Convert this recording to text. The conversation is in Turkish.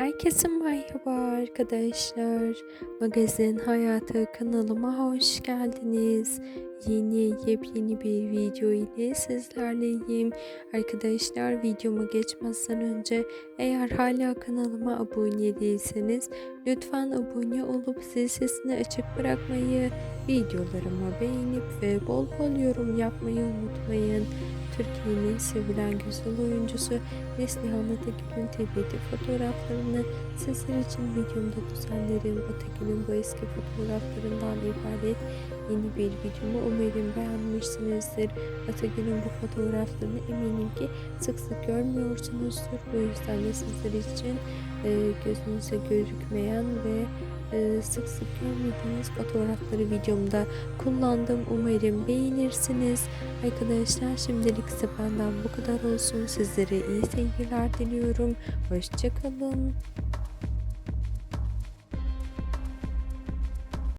Herkese merhaba arkadaşlar. Magazin Hayatı kanalıma hoş geldiniz. Yeni yepyeni bir video ile sizlerleyim. Arkadaşlar videoma geçmezden önce eğer hala kanalıma abone değilseniz lütfen abone olup zil sesini açık bırakmayı, videolarımı beğenip ve bol bol yorum yapmayı unutmayın. Türkiye'nin sevilen güzel oyuncusu Neslihan Atakül'ün TBT fotoğraflarını sizler için videomda düzenlerim. Atakül'ün bu eski fotoğraflarından ibaret yeni bir videomu umarım beğenmişsinizdir. Atakül'ün bu fotoğraflarını eminim ki sık sık görmüyorsunuzdur. Bu yüzden de sizler için e, gözünüze gözükmeyen ve e, sık sık görmediğiniz fotoğrafları videomda kullandım. Umarım beğenirsiniz. Arkadaşlar şimdilik ise benden bu kadar olsun. Sizlere iyi seyirler diliyorum. Hoşçakalın.